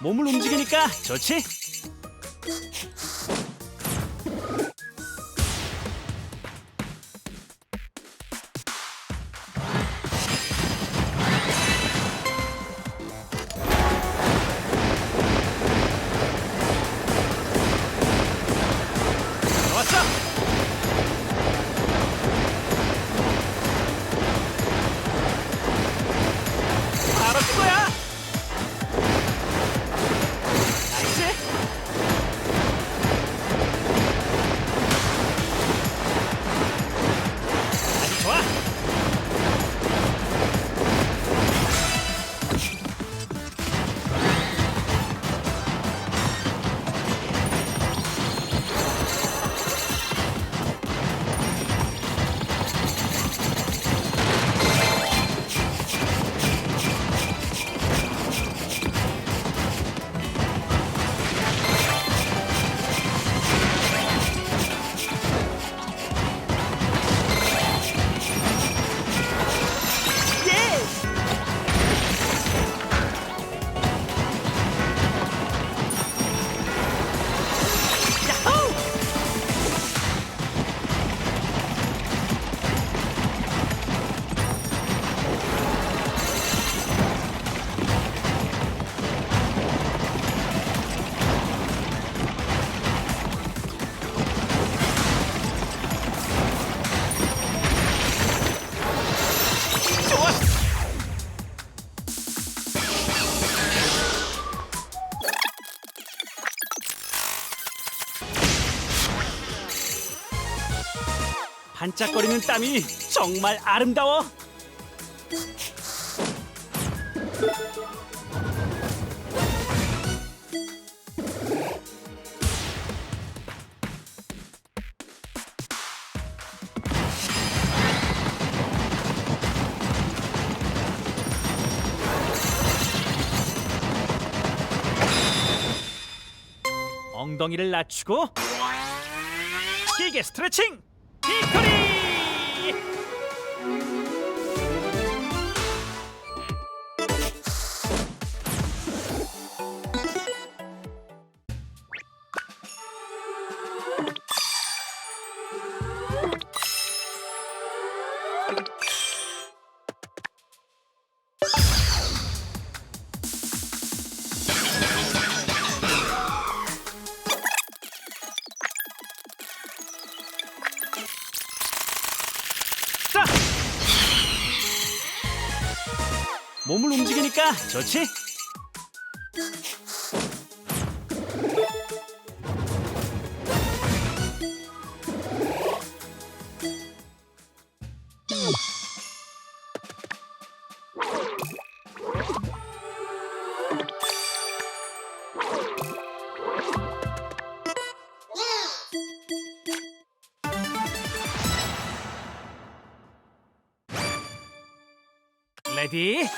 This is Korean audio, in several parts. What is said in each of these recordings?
몸을 움직이니까 좋지? 반짝거리는 땀이 정말 아름다워. 엉덩이를 낮추고 길게 스트레칭 빅토리 몸을 움직이니까 좋지? 레디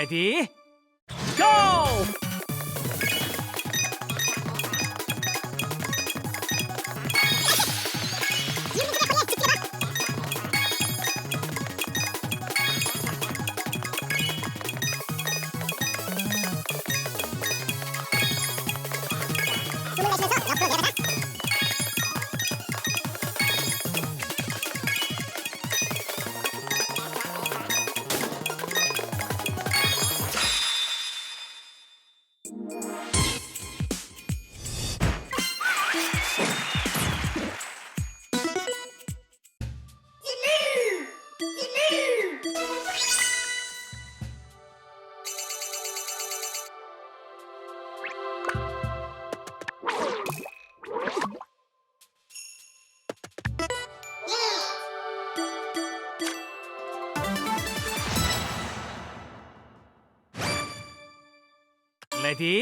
레디 레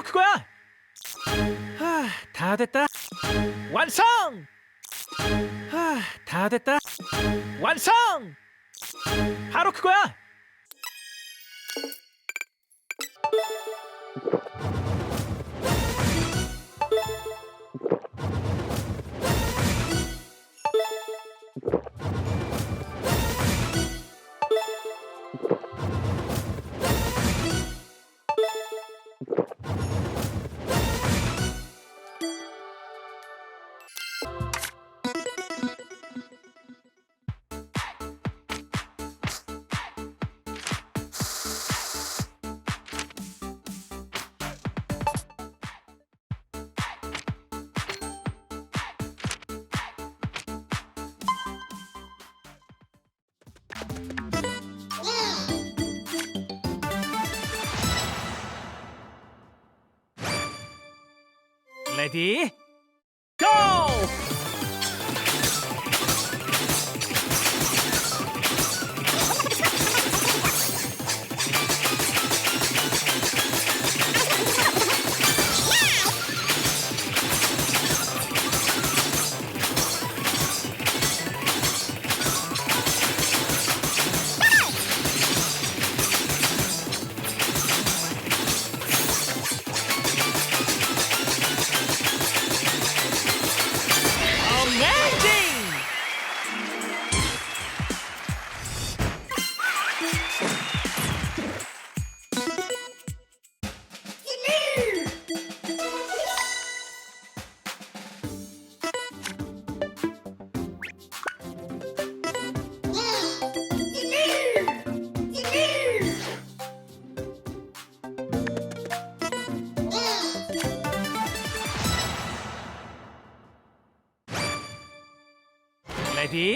바로 그거야. 하, 다 됐다. 완성. 하, 다 됐다. 완성. 바로 그거야. 레디 레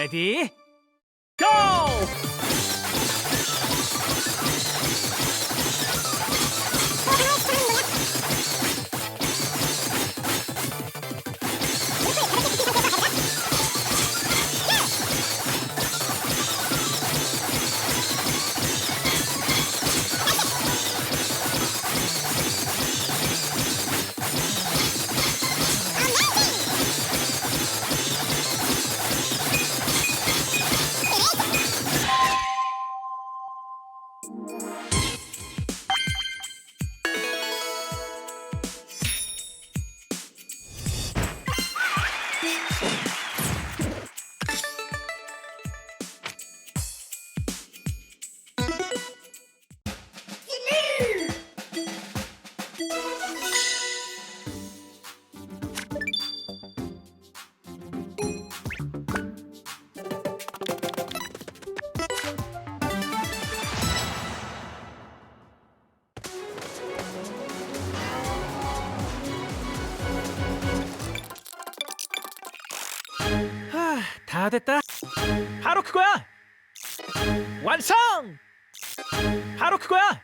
레 다 됐다. 바로 그거야. 완성. 바로 그거야.